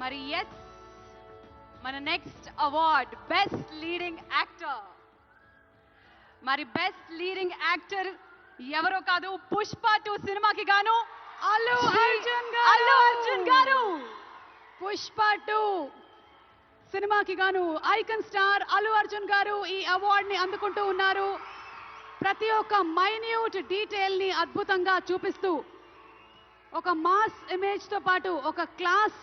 మరి ఎస్ మన next award best leading actor మరి బెస్ట్ లీడింగ్ యాక్టర్ ఎవరో కాదు పుష్ప టూ సినిమాకి గాను అల్లు అర్జున్ అల్లు అర్జున్ గారు. పుష్ప టూ సినిమాకి గాను ఐకన్ స్టార్ అల్లు అర్జున్ గారు ఈ అవార్డ్ని అందుకుంటూ ఉన్నారు. ప్రతి ఒక్క మైన్యూట్ డీటెయిల్ని అద్భుతంగా చూపిస్తూ ఒక మాస్ ఇమేజ్తో పాటు ఒక class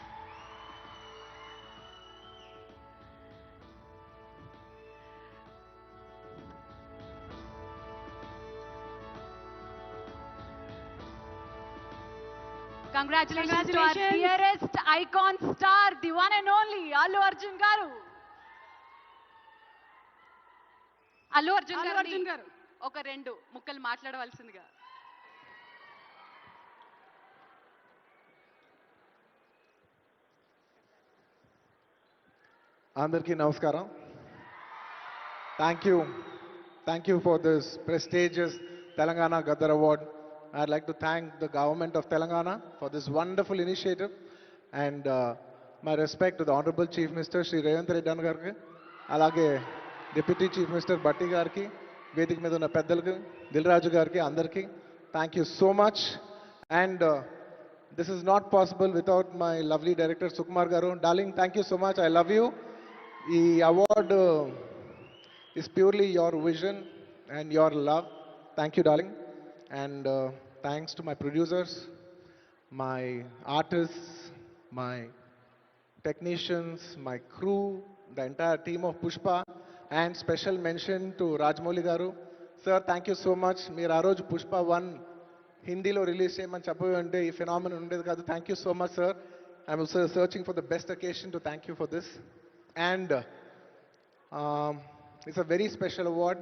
Congratulations to our Congratulations. dearest icon star, the one and only Allu Arjun garu. Allu Arjun Allu గారు అర్జున్ గారు. ఒక రెండు ముక్కలు మాట్లాడవలసిందిగా అందరికీ నమస్కారం thank you thank you for this prestigious Telangana Gaddar award I'd like to thank the government of Telangana for this wonderful initiative and my respect to the honourable chief minister Shri Revanth Reddy అన్న గారికి అలాగే deputy chief minister బట్టి గారికి వేదిక మీద ఉన్న పెద్దలకి దిల్రాజు గారికి అందరికీ thank you so much and this is not possible without my lovely director Sukumar గారు darling thank you so much I love you ఈ award is purely your vision and your love. Thank you, darling. And uh, thanks to my producers, my artists, my technicians, my crew, the entire team of Pushpa, and special mention to Rajmouli Garu. Sir, thank you so much. మీరు ఆ రోజు Pushpa one హిందీలో release చేయమని చెప్పి అంటే ఈ phenomenon ఉండేది కాదు thank you so much sir I'm searching for the best occasion to thank you for this and it's a very special award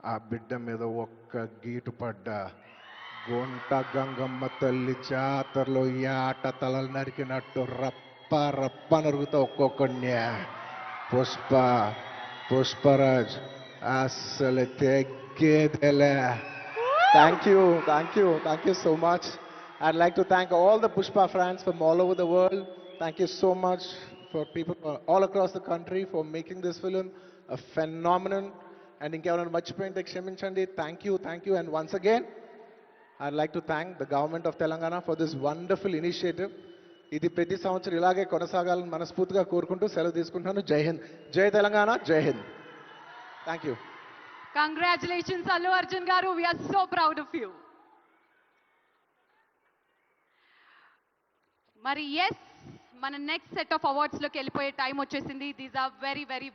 ఆ బిడ్డ మీద ఒక్క గీటు పడ్డా గుంట గంగమ్మ తల్లి జాతరలో ఈ ఆట తలలు నరికినట్టు రప్ప రప్ప నరుగుతా ఒక్కొక్కడిని పుష్ప పుష్పరాజ్ అస్సలు తెగ్గేదేలే thank you thank you thank you so much I'd like to thank all the Pushpa fans from all over the world. Thank you so much for people all across the country for making this film a phenomenon. And ఇంకెవరైనా మర్చిపోయింటే క్షమించండి. Thank you thank you and once again I like to thank the government of Telangana for this wonderful initiative ఇది ప్రతి సంవత్సరం ఇలాగే కొనసాగాలని మనస్ఫూర్తిగా కోరుకుంటూ సెలవు తీసుకుంటున్నాను. జై హింద్. జై తెలంగాణ జై Hind. Thank you congratulations Allu Arjun గారు. We're so proud of you మరి ఎస్ మన నెక్స్ట్ సెట్ ఆఫ్ అవార్డ్స్లోకి వెళ్ళిపోయే టైం వచ్చేసింది. These are very very